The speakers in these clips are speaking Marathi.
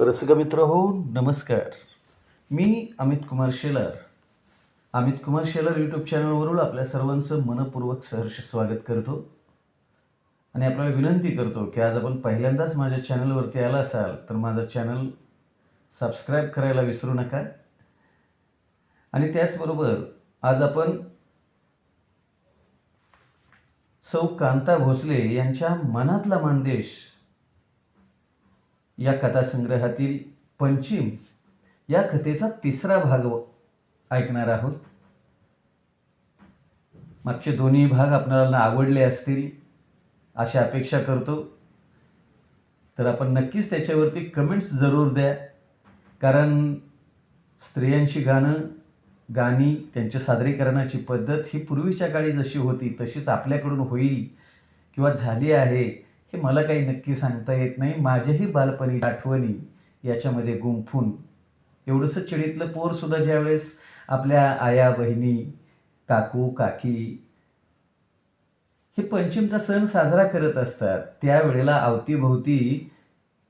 रसिकमित्र हो नमस्कार. मी अमित कुमार शेलार. अमित कुमार शेलार यूट्यूब चॅनलवरून आपल्या सर्वांचं मनपूर्वक सहर्ष स्वागत करतो. आणि आपल्याला विनंती करतो की आज आपण पहिल्यांदाच माझ्या चॅनलवरती आला असाल तर माझं चॅनल सबस्क्राईब करायला विसरू नका. आणि त्याचबरोबर आज आपण सौ कांता भोसले यांच्या मनातला मानदेश या कथासंग्रहातील पंचिम या कथेचा तिसरा भाग ऐकणार आहोत. मागचे दोन्ही भाग आपल्याला आवडले असतील अशी अपेक्षा करतो. तर आपण नक्कीच त्याच्यावरती कमेंट्स जरूर द्या. कारण स्त्रियांची गाणं गाणी त्यांच्या सादरीकरणाची पद्धत ही पूर्वीच्या काळी जशी होती तशीच आपल्याकडून होईल किंवा झाली आहे. हे मला काही नक्की सांगता येत नाही. माझ्याही बालपणी आठवणी याच्यामध्ये गुंफून. एवढंसं चिडीतलं पोरसुद्धा ज्यावेळेस आपल्या आया बहिणी काकू काकी हे पंचमचा सण साजरा करत असतात त्यावेळेला अवतीभोवती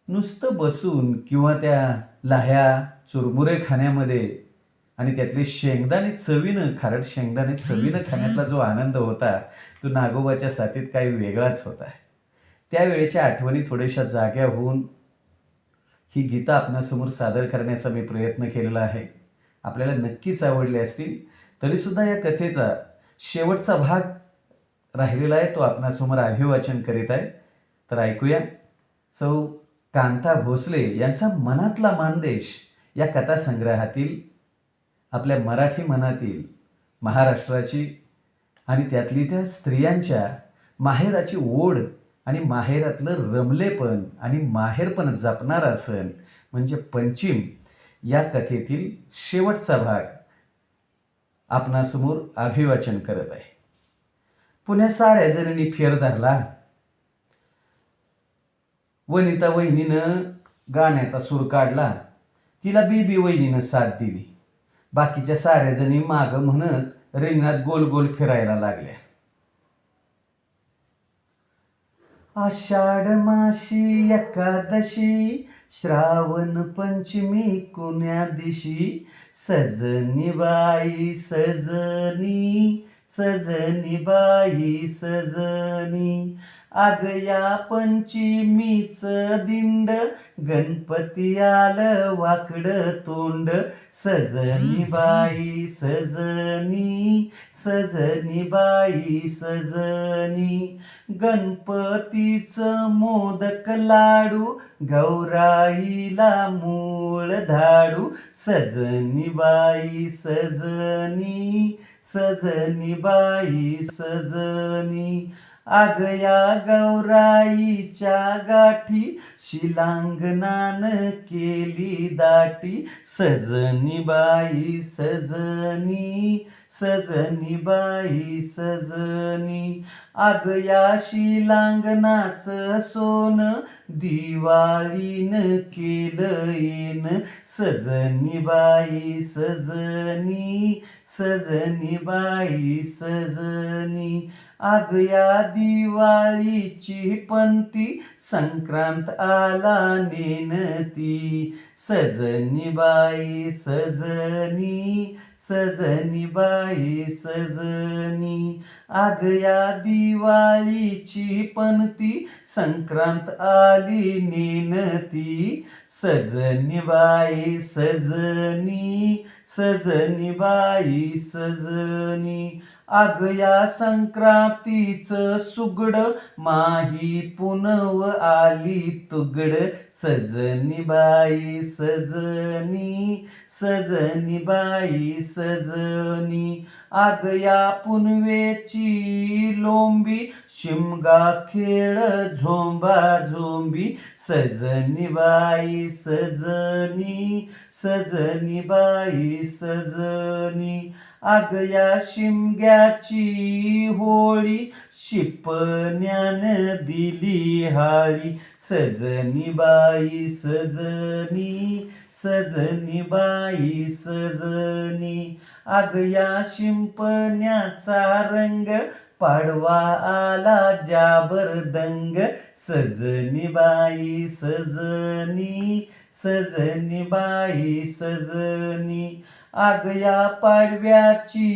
नुसतं बसून किंवा त्या लाह्या चुरमुरे खाण्यामध्ये आणि त्यातले शेंगदाणे चवीनं खारट शेंगदाणे चवीनं खाण्यातला जो आनंद होता तो नागोबाच्या साथीत काही वेगळाच होता. त्यावेळेच्या आठवणी थोड्याशा जाग्या होऊन ही गीता आपणासमोर सादर करण्याचा मी प्रयत्न केलेला आहे. आपल्याला नक्कीच आवडले असतील तरीसुद्धा या कथेचा शेवटचा भाग राहिलेला आहे तो आपणासमोर अभिवाचन करीत आहे. तर ऐकूया. सौ कांता भोसले यांचा मनातला मानदेश या कथासंग्रहातील आपल्या मराठी मनातील महाराष्ट्राची आणि त्यातली त्या स्त्रियांच्या माहेराची ओढ आणि माहेरातलं रमलेपण आणि माहेरपण जपणारा सण म्हणजे पंचिम या कथेतील शेवटचा भाग आपणासमोर अभिवाचन करत आहे. पुण्या साऱ्या जणींनी फेर धरला. वनिता वहिनीनं गाण्याचा सूर काढला. तिला बीबी वहिनीनं साथ दिली. बाकीच्या साऱ्या जणी मागं म्हणत रिंगणात गोल गोल फिरायला लागल्या. आषाढ माशी एकादशी श्रावण पंचमी कुण्या दिशी? सजनी बाई सजनी सजनी बाई सजनी. आग या पंचमीच दिंड गणपती आलं वाकड तोंड. सजनी बाई सजनी सजनी बाई सजनी. गणपतीचं मोदक लाडू गौराईला मूळ धाडू. सजनी बाई सजनी सजनी बाई सजनी. आग या गौराईच्या गाठी शिलांगनान केली दाटी. सजनी बाई सजनी सजनी बाई सजनी. आग या शिलांगणाचं सोन दिवाळीन केलं येन सजनी बाई सजनी सजनी बाई सजनी. आग या दिवाळीची पंती संक्रांत आला नेनती. सजनी बाई सजनी सजनी बाई सजनी. आग या दिवाळीची पंती संक्रांत आली नेनती. सजनी बाई सजनी सजनी बाई सजनी. आग या संक्रांतीचं सुगड माही पुनव आली तुगड. सजनी बाई सजनी सजनी बाई सजनी. आग या पुनवेची लोंबी शिमगा खेळ झोंबा झोंबी. सजनी बाई सजनी सजनी बाई सजनी. आग या शिमग्याची होळी शिपण्यान दिली हाळी. सजनी बाई सजनी सजनी बाई सजनी. आग या शिंपण्याचा रंग पाडवा आला जाबर दंग. सजनी बाई सजनी सजनी बाई सजनी. आगया पाडव्याची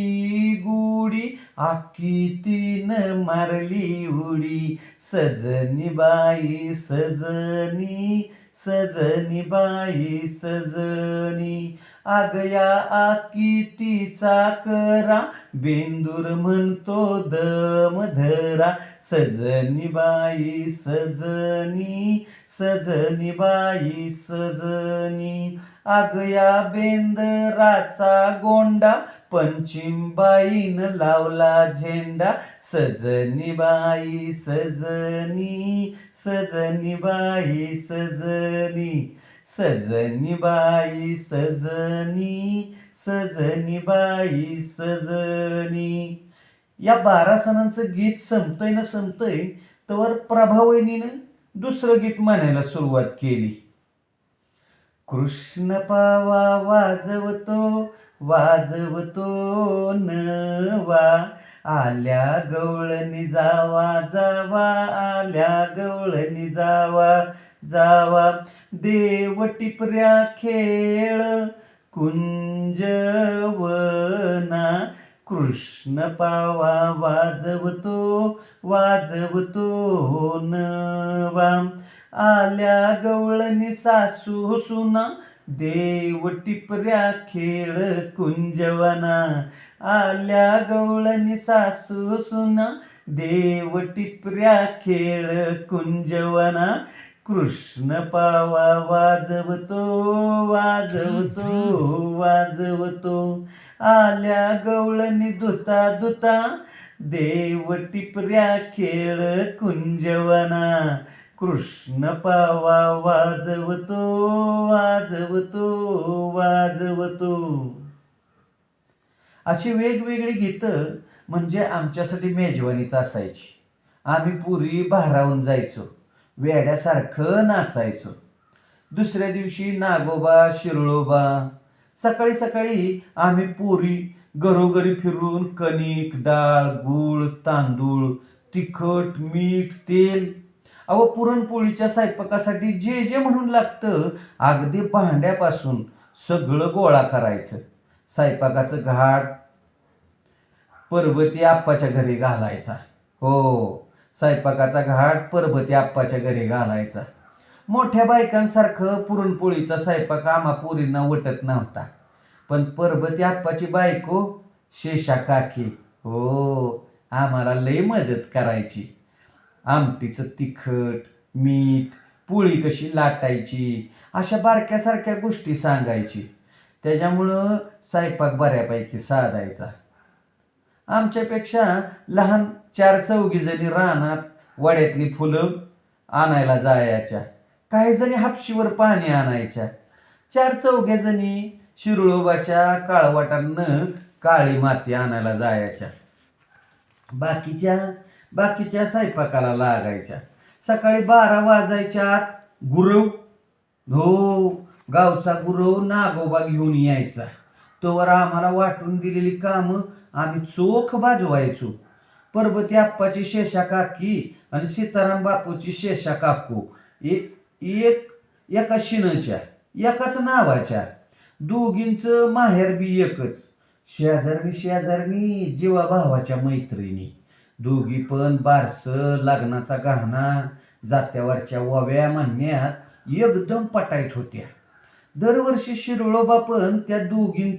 गुडी आखी तीन मारली उडी. सजनी बाई सजनी सजनी बाई सजनी. आगया आकी तिचा करा बेंदूर म्हणतो दम धरा. सजनी बाई सजनी सजनी बाई सजनी. आगया बेंदराचा गोंडा पंचिमबाईन लावला झेंडा. सजनी बाई सजनी सजनी बाई सजनी सजनी बाई सजनी सजनी बाई सजनी. या बारा सणांचं गीत संपतंय ना संपतंय तर प्रभावहिनीनं दुसरं गीत म्हणायला सुरुवात केली. कृष्ण पावा वाजवतो वाजवतो नवा. आल्या गवळणी जावा जावा. आल्या गवळणी जावा जावा. देव टिपऱ्या खेळ कुंजवना. कृष्ण पावा वाजवतो वाजवतो नवा. आल्या गवळणी सासू सुना देव टिपऱ्या खेळ कुंजवना. आल्या गवळणी सासू सुना देव टिपऱ्या खेळ कुंजवना. कृष्ण पावा वाजवतो वाजवतो वाजवतो. आल्या गवळणी दुता दुता देव टिपऱ्या खेळ कुंजवना. कृष्ण पावा वाजवतो वाजवतो वाजवतो. अशी वेगवेगळी गीतं म्हणजे आमच्यासाठी मेजवानीच असायची. आम्ही पुरी भारावून जायचो वेड्यासारखं नाचायचो. दुसऱ्या दिवशी नागोबा शिरळोबा सकाळी सकाळी आम्ही पुरी घरोघरी फिरून कणिक डाळ गूळ तांदूळ तिखट मीठ तेल अहो पुरणपोळीच्या स्वयंपाकासाठी जे जे म्हणून लागतं अगदी भांड्यापासून सगळं गोळा करायचं. स्वयंपाकाचं घाट पर्वती आप्पाच्या घरी घालायचा. हो स्वयंपाकाचा घाट पर्वती आप्पाच्या घरी घालायचा. मोठ्या बायकांसारखं पुरणपोळीचा स्वयंपाक आम्हा पुरींना वटत नव्हता. पण पर्वती आप्पाची बायको शेषा काकी हो आम्हाला लई मदत करायची. आमटीचं तिखट मीठ पोळी कशी लाटायची अशा बारक्यासारख्या गोष्टी सांगायची. त्याच्यामुळं स्वयंपाक बऱ्यापैकी साधायचा. आमच्यापेक्षा लहान चार चौघीजणी रानात वड्यातली फुलं आणायला जायच्या. काही जणी हापशीवर पाणी आणायच्या. चार चौघ्या जणी शिरुळोबाच्या काळवाटांना काळी माती आणायला जायच्या. बाकीच्या बाकीच्या स्वयंपाकाला लागायच्या. सकाळी बारा वाजायच्या आत गुरव हो गावचा गुरव नागोबा घेऊन यायचा. तोवर आम्हाला वाटून दिलेली कामं आम्ही चोख बाजवायचो. पर्वती आप्पाची शेषा काकी आणि सीताराम बापूची शेषा काकू. एक एक एका शिनच्या एकाच नावाच्या. दोघींचं माहेर बी एकच. शेजारनी शेजारनी जीवा भावाच्या मैत्रिणी. दोघी पण बारस लग्नाचा गहना जात्यावरच्या वव्या म्हणण्यात एकदम पटाईत होत्या. दरवर्षी शिरोळोबा पण त्या दोघी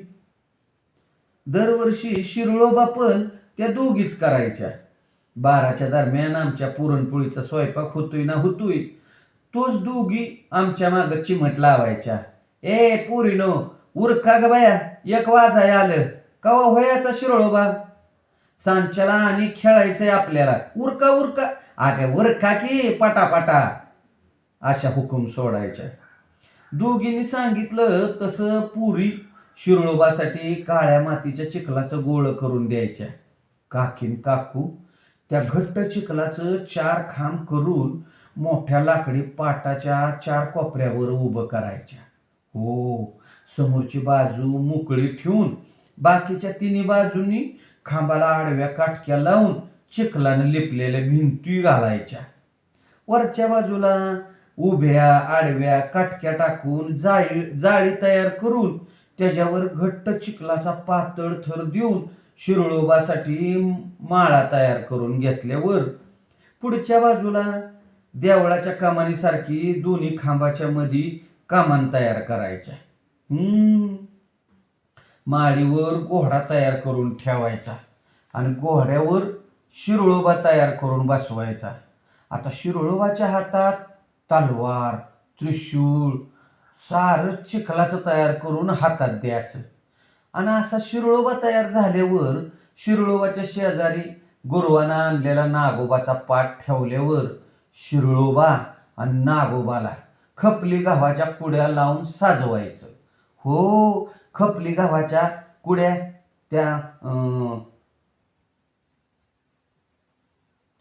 दरवर्षी शिरोळोबा पण त्या दोघीच करायच्या. बाराच्या दरम्यान आमच्या पुरणपोळीचा स्वयंपाक होतोय ना होतोय तोच दोघी आमच्या माग चिमट लावायच्या. ए पुरीनो उरका ग बाया एक वाजाय आलं. कवा होयाचा शिरोळोबा? सांच्याला आणि खेळायचंय आपल्याला. उरका उरका. अरे उरका की पटापटा. अशा हुकूम सोडायच्या. दोघींनी सांगितलं तसं पुरी शिरोबासाठी काळ्या मातीच्या चिखलाचं गोळ करून द्यायच्या. काकीन काकू त्या घट्ट चिखलाचं चार खांब करून मोठ्या लाकडी पाटाच्या चार कोपऱ्यावर उभं करायच्या. हो समोरची बाजू मोकळी ठेवून बाकीच्या तिन्ही बाजूंनी खांबाला आडव्या काटक्या लावून चिखलानं लिपलेल्या भिंती घालायच्या. वरच्या बाजूला उभ्या आडव्या काटक्या टाकून जाळी जाळी तयार करून त्याच्यावर घट्ट चिखलाचा पातळ थर देऊन शिरोळोबासाठी माळा तयार करून घेतल्यावर पुढच्या बाजूला देवळाच्या कमानीसारखी दोन्ही खांबाच्या मध्ये कामान तयार करायच्या. हम्म. माळीवर घोडा तयार करून ठेवायचा आणि घोड्यावर शिरोळोबा तयार करून बसवायचा. आता शिरोळोबाच्या हातात तलवार त्रिशूळ सारं चिखलाचं तयार करून हातात द्यायचं. आणि असा शिरोळोबा तयार झाल्यावर शिरोळोबाच्या शेजारी गुरुवानं आणलेला नागोबाचा पाठ ठेवल्यावर शिरोळोबा आणि नागोबाला खपली गव्हाच्या पुड्या लावून साजवायचं. हो खपली गावाच्या कुड्या त्या अं,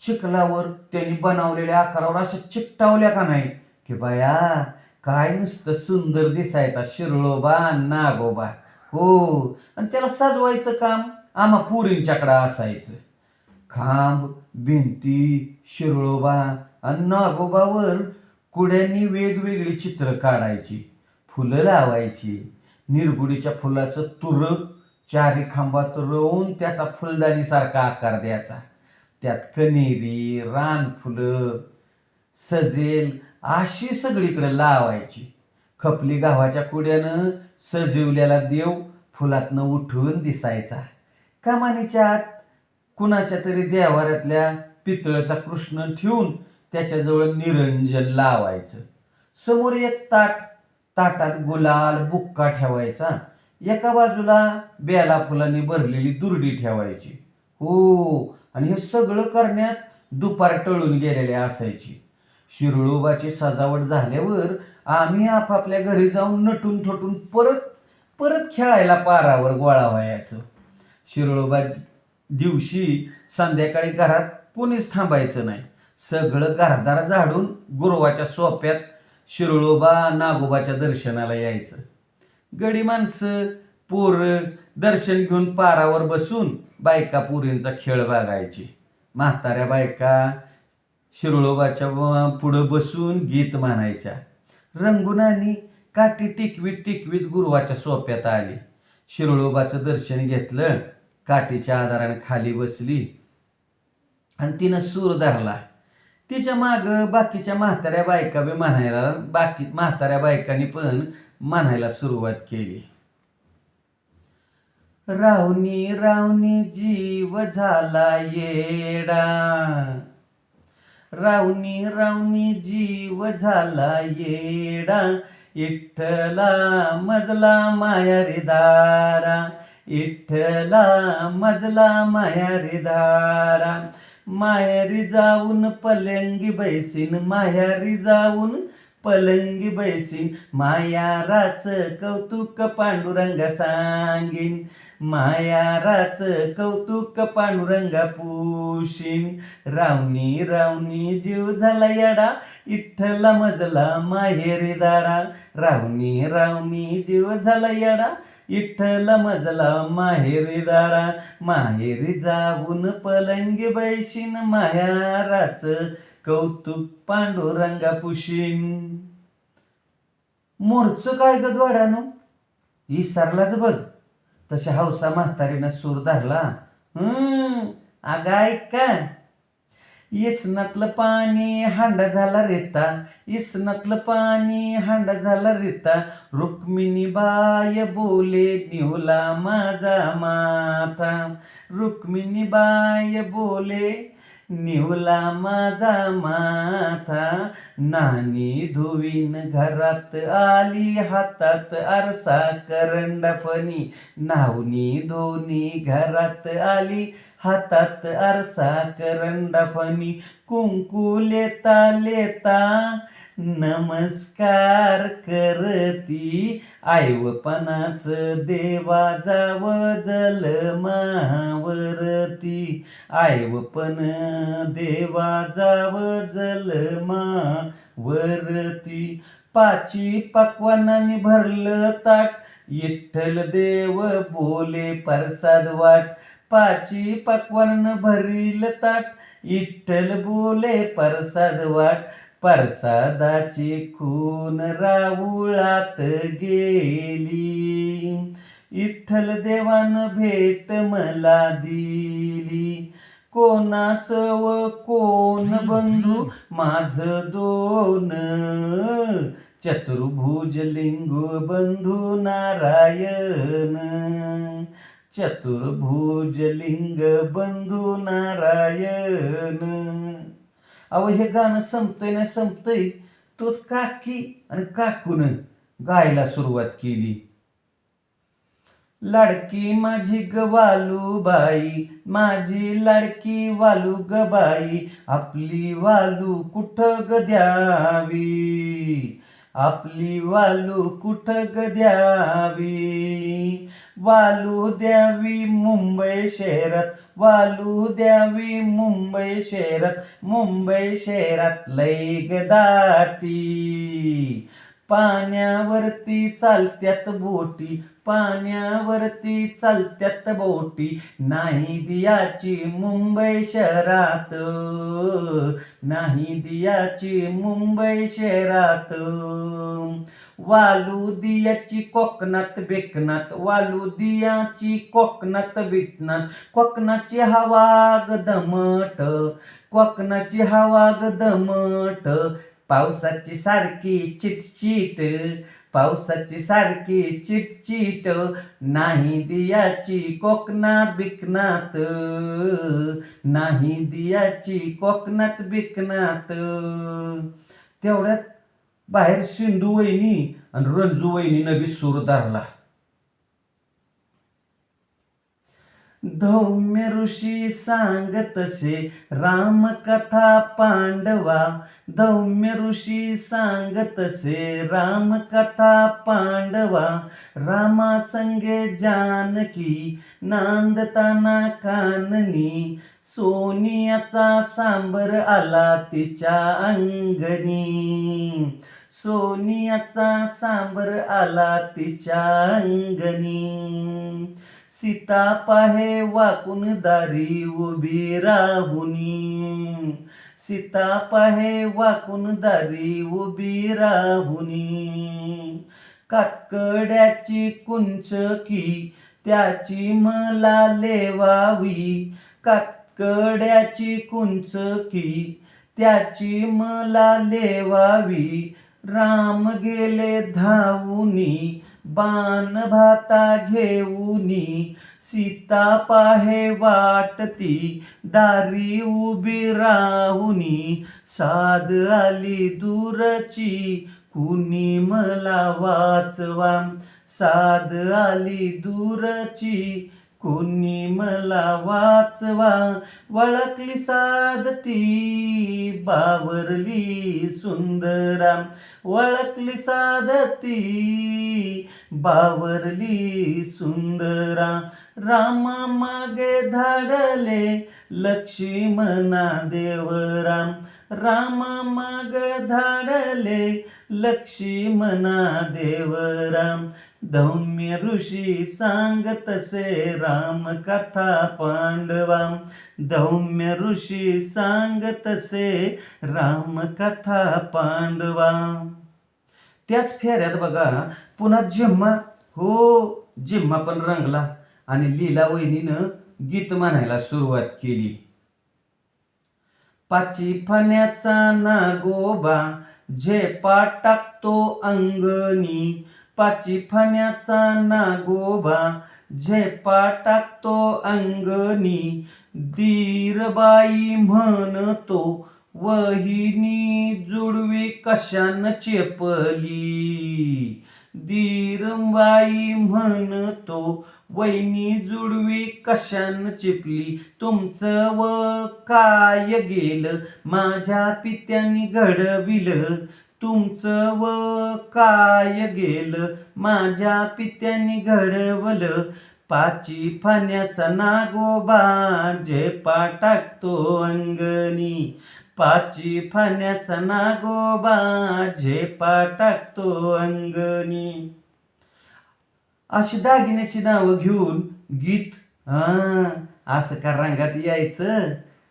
चिखलावर त्यांनी बनवलेल्या आकारावर अशा चिकटावल्या का नाही? की बाया काय नुसतं सुंदर दिसायचा शिरळोबा नागोबा. हो आणि त्याला सजवायचं काम आम्हा पुरींच्याकडं असायचं. खांब भिंती शिरळोबा आणि नागोबावर कुड्यांनी वेगवेगळी चित्र काढायची फुलं लावायची निरगुडीच्या फुलाचं तुर चारी खांबात रोवून त्याचा फुलदाणीसारखा आकार द्यायचा. त्यात कनेरी रानफुलं सजेल अशी सगळीकडे लावायची. खपली गावाच्या कुड्यानं सजवलेला देव फुलातनं उठून दिसायचा. कमानीच्या आत कुणाच्या तरी देवाऱ्यातल्या पितळाचा कृष्ण ठेवून त्याच्याजवळ निरंजन लावायचं. समोर एक ताट ताटात गुलाल बुक्का ठेवायचा. एका बाजूला बेला फुलांनी भरलेली दुर्डी ठेवायची. हो आणि हे सगळं करण्यात दुपार टळून गेलेले असायची. शिरळोबाची सजावट झाल्यावर आम्ही आपापल्या घरी जाऊन नटून थटून परत परत खेळायला पारावर गोळा व्हायचं. शिरळोबा दिवशी संध्याकाळी घरात कोणीच थांबायचं नाही. सगळं घरदार झाडून गुरुवाच्या सोप्यात शिरोळोबा नागोबाच्या दर्शनाला यायचं. गडी माणसं पोरं दर्शन घेऊन पारावर बसून बायका पुरींचा खेळ बघायची. म्हाताऱ्या बायका शिरोळोबाच्या पुढं बसून गीत म्हणायच्या. रंगुनानी काठी टिकवीत टिकवीत गुरुवाच्या सोप्यात आली. शिरोळोबाचं दर्शन घेतलं काठीच्या आधाराने खाली बसली. आणि तिनं सूर धरला. तिच्या माग बाकीच्या म्हाताऱ्या बायका बी म्हणायला बाकी म्हाताऱ्या बायकांनी पण म्हणायला सुरुवात केली. रावणी रावणी जीव झाला येडा. रावणी रावणी जीव झाला येडा. इठ्ठला मजला माया रे दारा. इठ्ठला मजला माया रे दारा. माहेरी जाऊन पलंगी बैसीन माहेरी जाऊन पलंगी बैसीन मायाराच कौतुक पांडुरंग सांगीन मायाराच कौतुक पांडुरंगा पुशीन. रावणी रावणी जीव झाला याडा इठ्ठला मजला माहेरी दाडा. रावणी रावणी जीव झाला याडा इठ्ठला मजला माहेरी दारा माहेरी जाऊन पलंगी बैशीन मायाराच कौतुक पांडुरंगा पुशीन. मोरचं काय ग इसरलाच बघ. तशा हौसा म्हातारीनं सूर धरला. हम्म अगं ऐक का? इसनातलं पाणी हांडा झाला रेता इसनातलं पाणी हांडा झाला रेता. रुक्मिणी बाय बोले निवला माझा माथा रुक्मिणी बाय बोले निवला माझा माथा नानी धुवीन घरात आली हातात आरसा करंडपणी नावनी दोन्ही घरात आली हातात आरसा करंडपणी कुंकू लेता लेता नमस्कार करती. आईवपणाच देवा जाव जल मावरती. आईवपण देवा जाव जल वरती पाची पक्वानाने भरलं ताट विठ्ठल देव बोले प्रसाद वाट. पाची पक्वान भरील ताट. विठ्ठल बोले प्रसाद वाट. परसादाची खून राऊळात गेली. विठ्ठल देवान भेट मला दिली. कोणाचं व कोण बंधू? माझ दोन. चतुर्भुज लिंगू बंधू नारायण. चतुर्भुजलिंग बंधू नारायण. अहो हे गाणं संपतंय ना संपतंय. तोच काकी आणि काकून गायला सुरुवात केली. लाडकी माझी ग वालूबाई माझी लाडकी वालू ग बाई आपली वालू कुठ ग द्यावी? आपली वालू कुठ ग द्यावी? वालू द्यावी मुंबई शहरात. वालू द्यावी मुंबई शहरात. मुंबई शहरात लय दाटी. पाण्यावरती चालत्यात बोटी. पाण्यावरती चालत्यात बोटी. नाही दियाची मुंबई शहरात. नाही दियाची मुंबई शहरात. वालुदियाची कोकणात बेकणात वालुदियाची कोकणात बेकनात कोकणाची हवा ग दमट कोकणाची हवा ग दमट. पावसाची सारखी चिटचिट पावसाची सारखी चिटचिट. नाही दियाची कोकणात बिकणात नाही दियाची कोकणात बिकणात. तेवढ्यात बाहेर सिंधू वहिनी आणि रंजू वहिनी नवी सूर धरला. धौम्य ऋषी सांगतसे रामकथा पांडवा. धौम्य ऋषी सांगतसे रामकथा पांडवा. रामा संगे जानकी नांदताना काननी. सोनियाचा सांबर आला तिच्या अंगणी. सोनियाचा सांबर आला तिच्या अंगणी. सीता पाहे वाकून दारी उभी राहुनी. सीता पाहे वाकून दारी उभी राहुनी. कातकड्याची कुंचकी त्याची मला लेवावी. कातकड्याची कुंचकी त्याची मला लेवावी. राम गेले धावूनी बाण भाता घेऊनी सीता पाहे वाटती दारी उभी राहुनी साध आली दूरची कुणी मला वाचवा? साध आली दूरची कुणी मला वाचवा? वळखली साधती बावरली सुंदरा. वळखली साधती बावरली सुंदरा. रामा मागे धाडले लक्ष्मणा देवराम. रामा माग धाडले लक्ष्मणा देवराम. धौम्य ऋषी सांगतसे राम कथा पांडवा. धौम्य ऋषी सांगतसे राम कथा पांडवा. त्याच फेऱ्यात बघा पुन्हा जिम्मा. हो जिम्मा पण रंगला आणि लीला वहिनीनं गीत म्हणायला सुरुवात केली. पाची फण्याचा नागोबा झेपा टाकतो अंगणी. पाची फण्याचा नागोबा झेपा टाकतो अंगणी. दीरबाई म्हणतो वहिनी जुडवी कशान चेपली? दीरबाई म्हणतो वहिनी जुडवी कशान चिपली? तुमचं व काय गेलं? माझ्या पित्यानी घडविलं तुमचं व काय गेलं? माझ्या पित्यानी घडवलं. पाची फाण्याचा नागोबा झेपा टाकतो अंगणी. पाची फाण्याचा नागोबा झेपा टाकतो अंगणी. अशी दागिन्याची नावं घेऊन गीत हा असं का रंगात यायचं?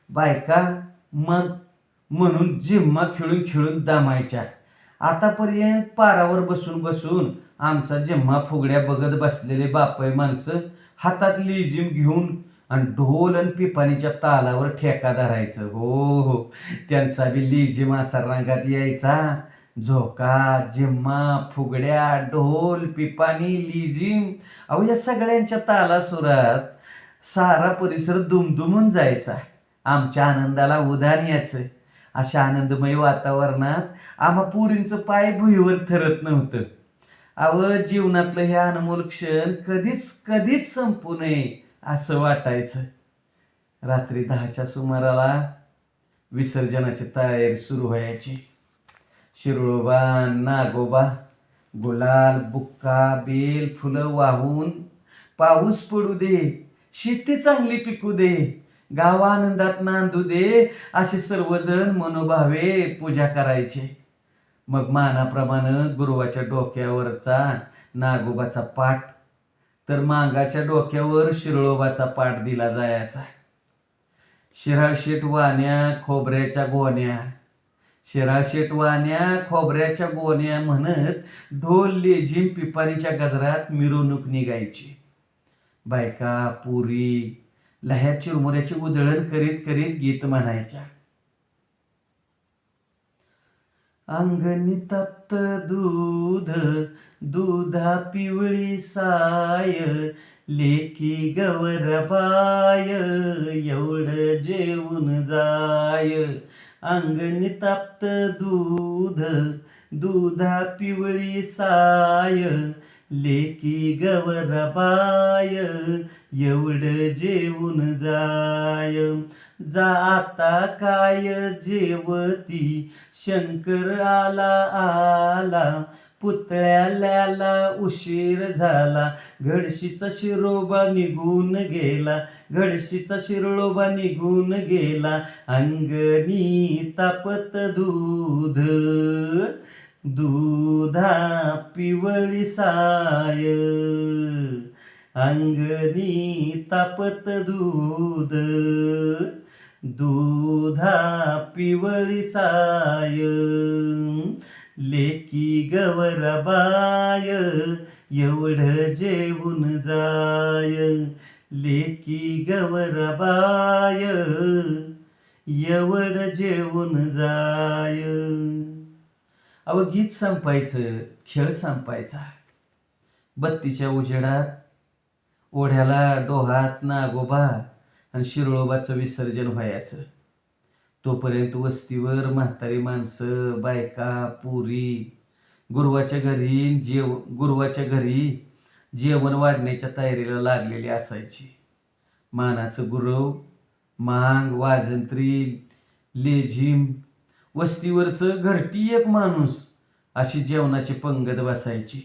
बायका मग म्हणून जिम्मा खेळून खेळून दमायच्या. आतापर्यंत पारावर बसून बसून आमचा जेम्हा फुगड्या बघत बसलेले बापय माणसं हातात लिजिम घेऊन आणि ढोल आणि पिपाणीच्या तालावर ठेका धरायचं. हो हो. त्यांचा बी लिजिम असा रंगात यायचा. झोका जिम्मा फुगड्या ढोल पिपाणी लिजिम अहो या सगळ्यांच्या तालासुरात सारा परिसर दुमदुमून जायचा. आमच्या आनंदाला उदान यायचं. अशा आनंदमय वातावरणात आम्हा पुरींचं पाय भुईवर ठरत नव्हतं. अव जीवनातलं हे अनमोल क्षण कधीच कधीच संपू नये असं वाटायचं. रात्री दहाच्या सुमाराला विसर्जनाची तयारी सुरू व्हायची. शिरोबा नागोबा गुलाल बुक्का बेल फुलं वाहून पाऊस पडू दे शेती चांगली पिकू दे गावानंदात नांदू दे असे सर्वजण मनोभावे पूजा करायचे. मग मानाप्रमाणे गुरुवाच्या डोक्यावरचा नागोबाचा पाठ तर मांगाच्या डोक्यावर शिरळोबाचा पाठ दिला जायचा. शिराळशेट वाण्या खोबऱ्याच्या गोण्या शिराळशेट वाण्या खोबऱ्याच्या गोण्या म्हणत ढोल लेझिम पिपारीच्या गजरात मिरवणूक निघायची. बायका पुरी लह्या चिरमुऱ्याची उधळण करीत करीत गीत म्हणायच्या. अंगणी तप्त दूध दुधा पिवळी साय लेकी गवरबाय एवढं जेवून जाय. अंगणी तप्त दूध दुधा पिवळी साय लेकी गवरबाय एवढं जेवून जाय. जा आता काय जेवती शंकर आला आला. पुतळ्याला उशीर झाला घडशीचा शिरोबा निघून गेला. घडशीचा शिरोबा निघून गेला अंगणी तापत दूध. दुधा पिवळी साय अंगणी तापत दूध. दुधा पिवळी साय लेकी गवरबाय एवढं जेवून जाय. लेकी गवरबाय एवढं जेवून जाय. अव गीत संपायचं खेळ संपायचा. बत्तीच्या उजेडात ओढ्याला डोहात नागोबा आणि शिरोळोबाचं विसर्जन व्हायचं. तोपर्यंत वस्तीवर म्हातारी माणसं बायका पुरी गुरुवाच्या घरी जेव गुरुवाच्या घरी जेवण वाढण्याच्या तयारीला लागलेली असायची. मानाचं गुरव मांग वाजंत्री लेझिम वस्तीवरचं घरटी एक माणूस अशी जेवणाची पंगत बसायची.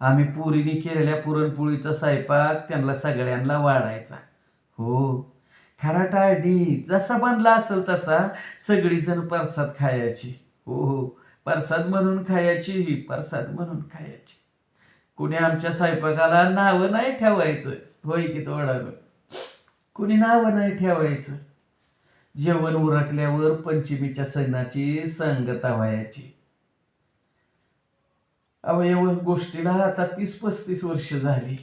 आम्ही पुरीने केलेल्या पुरणपोळीचा स्वयंपाक त्यांना सगळ्यांना वाढायचा. हो खरा टाळडी जसा बनला असेल तसा सगळीजण प्रसाद खायची. हो हो प्रसाद म्हणून खायची प्रसाद म्हणून खायची. कुणी आमच्या स्वयंपाकाला नावं नाही ठेवायचं. होय की तोडावं कुणी नावं नाही ठेवायचं. जेवण उरकल्यावर पंचमीच्या सणाची सांगता व्हायची अवयव गोष्टीला आता तीस पस्तीस वर्ष झाली.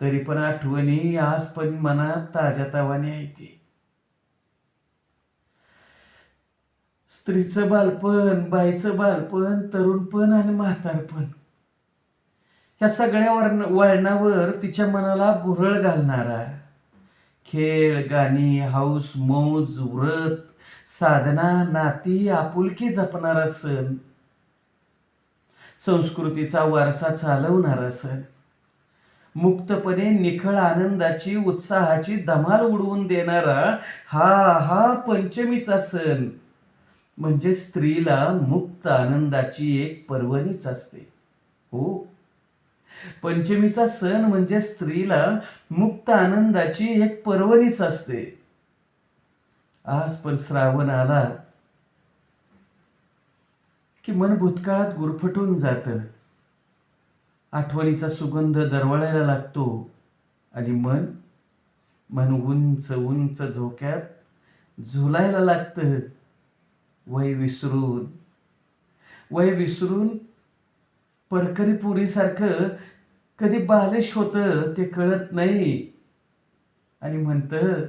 तरी पण आठवणी आज पण मनात ताज्या तावाने आहे स्त्रीचं बालपण बाईचं बालपण तरुणपण आणि म्हातारपण ह्या सगळ्या वर्ण वळणावर तिच्या मनाला भुरळ घालणारा खेळ गाणी हाऊस मौज व्रत साधना नाती आपुलकी जपणारा सण संस्कृतीचा वारसा चालवणारा सण मुक्तपणे निखळ आनंदाची उत्साहाची धमाल उडवून देणारा हा हा पंचमीचा सण. म्हणजे स्त्रीला मुक्त आनंदाची एक पर्वणीच असते. हो? पंचमीचा सण म्हणजे स्त्रीला मुक्त आनंदाची एक पर्वणीच असते. आज पण श्रावण आला की मन भूतकाळात गुरफटून जात. आठवणीचा सुगंध दरवळायला लागतो आणि मन मन उंच उंच झोक्यात झुलायला लागतं. वय विसरून वय विसरून परकरी पोरीसारखं कधी बालिश होतं ते कळत नाही. आणि म्हणतं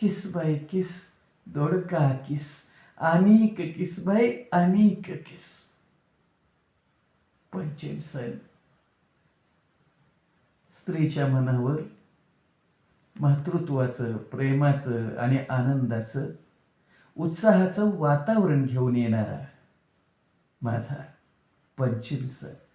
किस बाई किस दोडका किस अनेक किस बाई अनेक किस. पंचम सण स्त्रीच्या मनावर मातृत्वाचं प्रेमाचं आणि आनंदाचं उत्साहाचं वातावरण घेऊन येणारा माझा पंचम सण